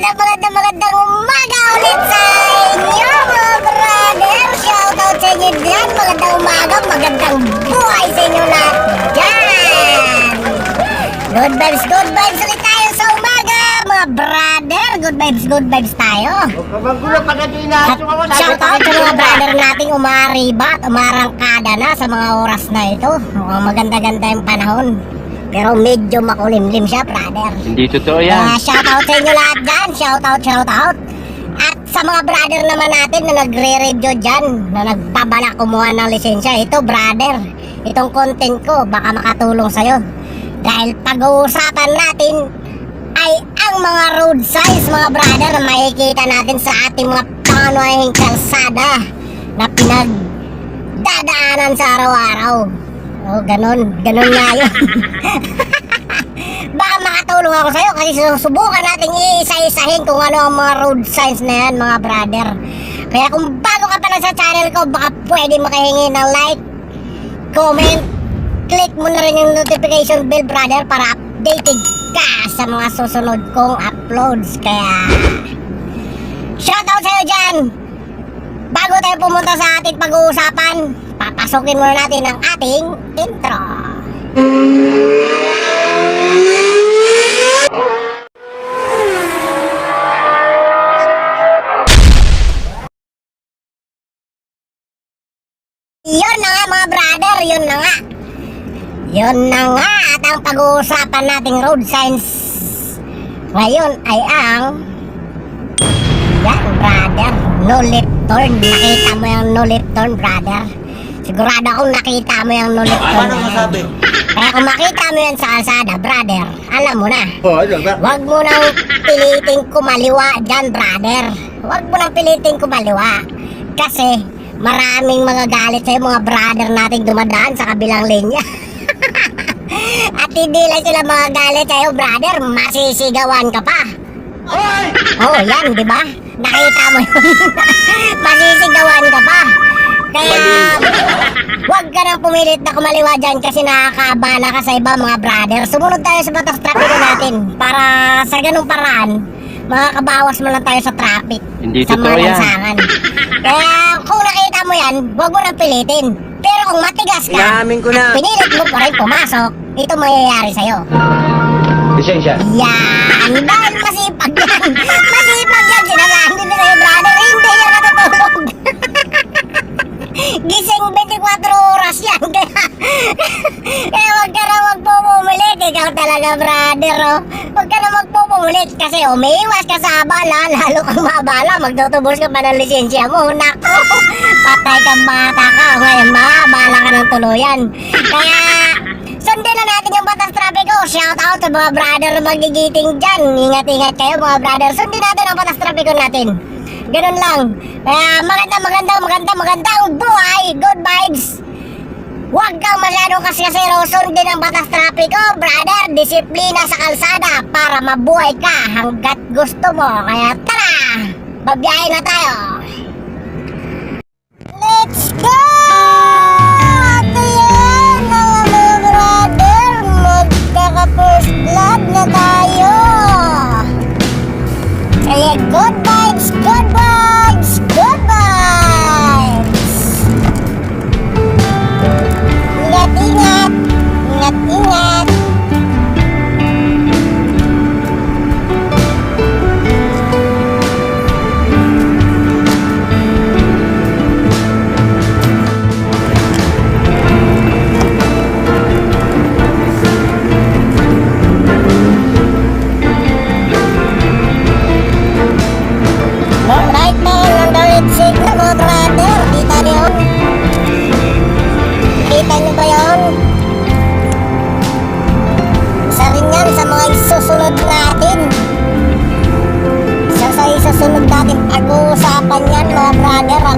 magandang magandang magandang umaga ulit sa inyo mga brother. Shoutout sa inyo dyan. Magandang umaga, magandang buhay sa inyo lahat dyan. Good vibes, good vibes ulit tayo sa umaga mga brother. Good vibes, good vibes tayo. Magulo pa na din na. At shoutout sa mga brother nating umariba at umarangkada na sa mga oras na ito. Mukhang maganda-ganda yung panahon. Pero medyo makulimlim siya, brother. Hindi totoo Kaya yan. shoutout sa inyo lahat dyan. Shoutout, shoutout. At sa mga brother naman natin na nagre-review dyan, na nagpabala kumuha ng lisensya, ito brother, itong content ko baka makatulong sa'yo. Dahil pag-uusapan natin ay ang mga road signs mga brother na makikita natin sa ating mga pangunahing kalsada na pinagdadaanan sa araw-araw. O, ganun. Ganun nga yun. Baka makatulong ako sa'yo kasi susubukan natin iisa-isahin kung ano ang mga road signs na yan mga brother. Kaya kung bago ka pa lang sa channel ko, baka pwede makahingi ng like, comment, click mo na rin yung notification bell brother para updated ka sa mga susunod kong uploads. Kaya, shoutout sa'yo dyan! Bago tayo pumunta sa ating pag-uusapan, papasukin muna natin ang ating intro. Yun na nga mga brother, yun na nga. Yun na nga at ang pag-uusapan nating road signs ngayon ay ang yan brother, no left turn. Nakita mo yung no left turn brother. Sigurado akong nakita mo yung no left turn. Paano na masabi? Kaya kung makita mo yan sa kalsada brother, alam mo na. Oo, ano ba? Huwag mo nang piliting kumaliwa dyan, brother. Huwag mo nang piliting kumaliwa. Kasi maraming mga galit sa'yo, mga brother nating dumadaan sa kabilang linya. At hindi lang sila mga galit sa'yo, brother. Masisigawan ka pa. Hoy! Oo, oh, yan, di ba? Nakita mo yun. Masisigawan ka pa. Kaya, huwag ka nang pumilit na kumaliwa dyan kasi nakakaabala ka sa iba mga brother. Sumunod tayo sa batas trapiko natin para sa ganung paraan, makakabawas mo lang tayo sa traffic. Hindi sa totoo mga yan. lansangan. Kaya, kung nakita mo yan, huwag mo nang pilitin. Pero kung matigas ka, Inaamin ko na. at pinilit mo pa rin pumasok, ito mangyayari sa'yo. Lisensya. Yan! Dahil! Masipag Natutulog! Gising 24 oras yan! Kaya, kaya huwag ka na magpupumulit! Ikaw talaga, brother! Oh. Huwag ka na magpupumulit kasi umiiwas ka sa abala, lalo kang mabala, magtutubos ka pa ng lisensya mo. Nako! Patay kang bata ka! Ngayon, maabala ka ng tuluyan. Kaya, Sundin na natin yung batas trapiko. Shout out sa mga brother magigiting dyan. Ingat-ingat kayo mga brother. Sundin natin ang batas trapiko natin. Ganun lang. Kaya maganda, maganda, maganda, magandang buhay. Good vibes. Huwag kang masyadong kasyasero. Sundin ang batas trapiko, brother. Disiplina sa kalsada para mabuhay ka hanggat gusto mo. Kaya tara! Babiyahe na tayo.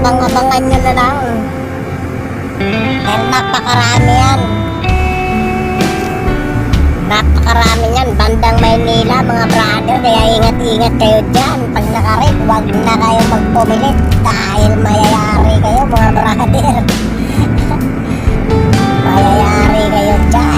Abang-abangan nyo na lang. Dahil napakarami yan. Napakarami yan, bandang Maynila mga brother. Kaya ingat-ingat kayo dyan. Pag nakarit, huwag na kayo magpumilit Dahil mayayari kayo mga brother. Mayayari kayo dyan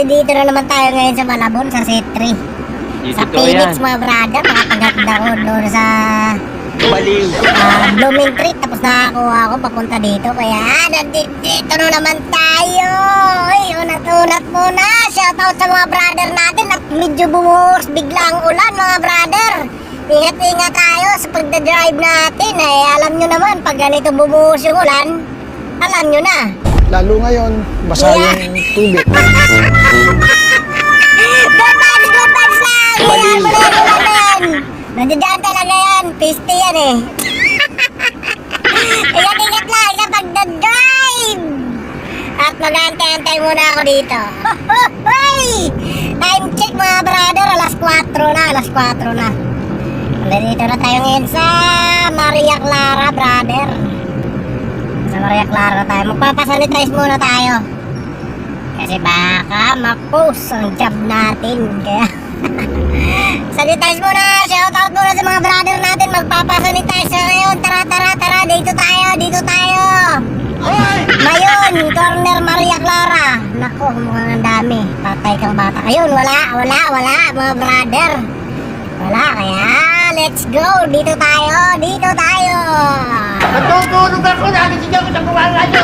nandito na naman tayo ngayon sa Malabon, sa C3. Hindi Sa totoo Phoenix, mga brother. Nakapaganda ko doon sa Baliw. ah, Blooming Creek. Tapos nakakuha ako papunta dito. Kaya ah, nandito dito na naman tayo. Uy, unat-unat muna. Shoutout sa mga brother natin at medyo bumuhos bigla ang ulan, mga brother. Ingat-ingat tayo sa pagdadrive natin. Ay, alam nyo naman, pag ganito bumuhos yung ulan, alam nyo na. Lalo ngayon, basa yung tubig. Good vibes lang! Yan. Nandiyan talaga yan. Piste yan eh. Ingat-ingat lang sa pagdadrive! At mag-antay-antay muna ako dito. Hoy! Time check mga brother. Alas 4 na, alas 4 na. Nandito na tayo ngayon sa Maria Clara, brother. Clara tayo. Magpapasanitize muna tayo. Kasi baka ma-post ang job natin. Kaya sanitize muna. Shoutout muna sa mga brother natin. Magpapasanitize na ngayon. Tara, tara, tara. Dito tayo, dito tayo. Mayon, corner Maria Clara. Nako, mukhang ang dami. Patay kang bata. Ayun, wala, wala, wala, mga brother. Wala, kaya let's go. Dito tayo, dito tayo. Natutulog ako, nakisigaw ko sa kumala nyo.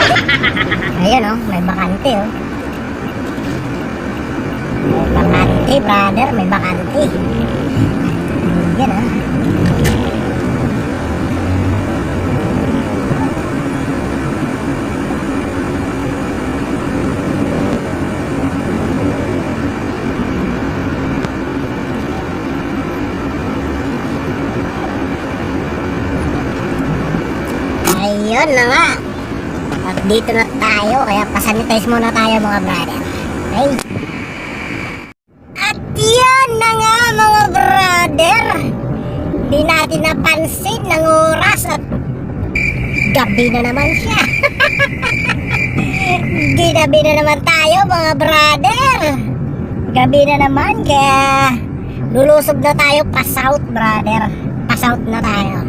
Ayun oh, may bakante oh. May bakante, brother, may bakante. Yan ah. Ayun na nga. At dito na tayo, kaya pasanitize muna tayo mga brother. Okay? At yan na nga mga brother. Di natin napansin ng oras at gabi na naman siya. Ginabi na naman tayo mga brother. Gabi na naman kaya lulusob na tayo pa south brother. Pa south na tayo.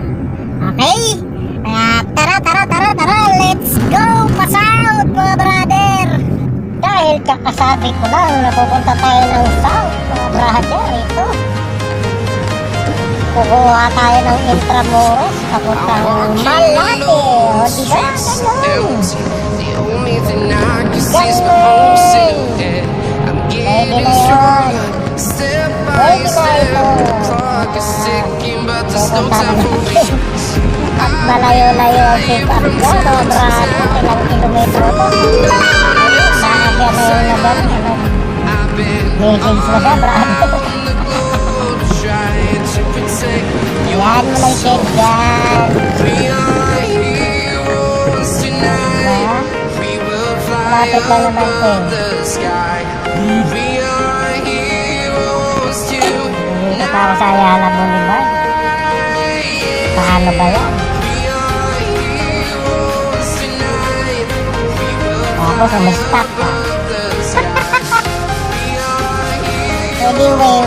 Okay? Kaya tara, tara, tara, tara, let's go! Pa-south, mga brother! Dahil kakasabi ko lang na pupunta tayo ng south, mga brother, ito. Kukuha tayo ng Intramuros, papuntang Malate, o diba? Ganun! I'm Pwede na yun. Pwede na step, ito. the clock is ticking, but there's no Pupunta time for natin. me. At malayo-layo ko, mga brother. Ilang kilometro to. Nakakya na yung. I've been Message na siya, brother. on the go, trying to protect you. Yan mo lang Pa ako sa Ayala Boulevard. Paano ba yan? Tapos umistop are heroes Anyway,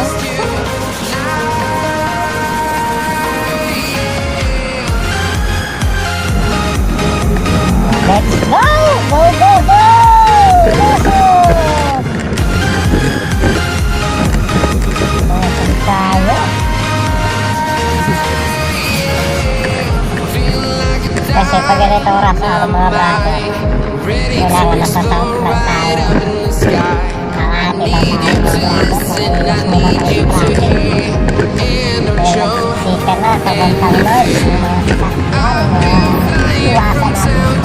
let's go! Go, go, go! Go! Kasi pag ganito oras, ano mga bata, kailangan nasa south lang tayo. in the sky. Ang ating ang ating mga Pero sika na, kabantang noise, yung mga sakyan, mga iwasan natin.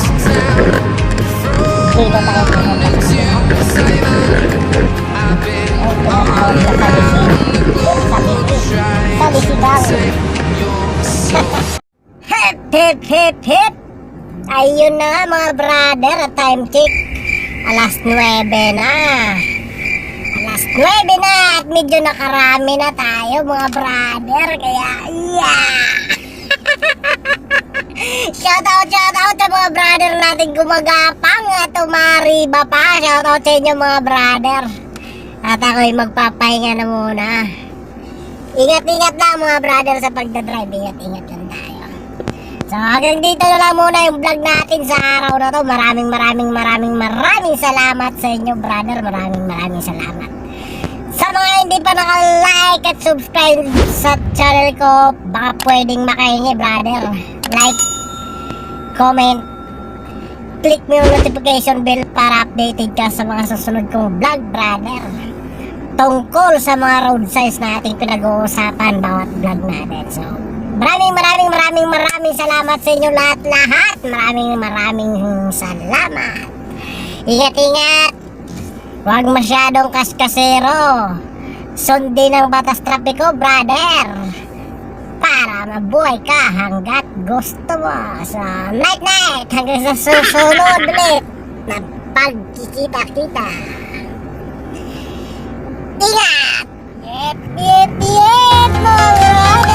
Dito tayo sa. Hip, hip, hip, hip. Ayun na nga mga brother, at time check. Alas 9 na. Alas 9 na at medyo nakarami na tayo mga brother. Kaya, yeah! shoutout, shoutout sa mga brother natin gumagapang at umariba pa. Shoutout sa inyo mga brother. At ako'y magpapahinga na muna. Ingat-ingat lang mga brother sa pagdadrive. Ingat-ingat lang. So hanggang dito na lang muna yung vlog natin sa araw na to. Maraming maraming maraming maraming salamat sa inyo brother. Maraming maraming salamat. Sa mga hindi pa naka-like at subscribe sa channel ko, baka pwedeng makahingi brother. Like, comment, click mo yung notification bell para updated ka sa mga susunod kong vlog brother. Tungkol sa mga road signs na ating pinag-uusapan bawat vlog natin. So, maraming maraming maraming maraming salamat sa inyo lahat-lahat. Maraming maraming salamat. Ingat-ingat. Huwag masyadong kaskasero. Sundin ang batas trapiko, brother. Para mabuhay ka hanggat gusto mo. So, night night. Hanggang sa susunod ulit na pagkikita-kita. Ingat! Yep, yep, yep, mga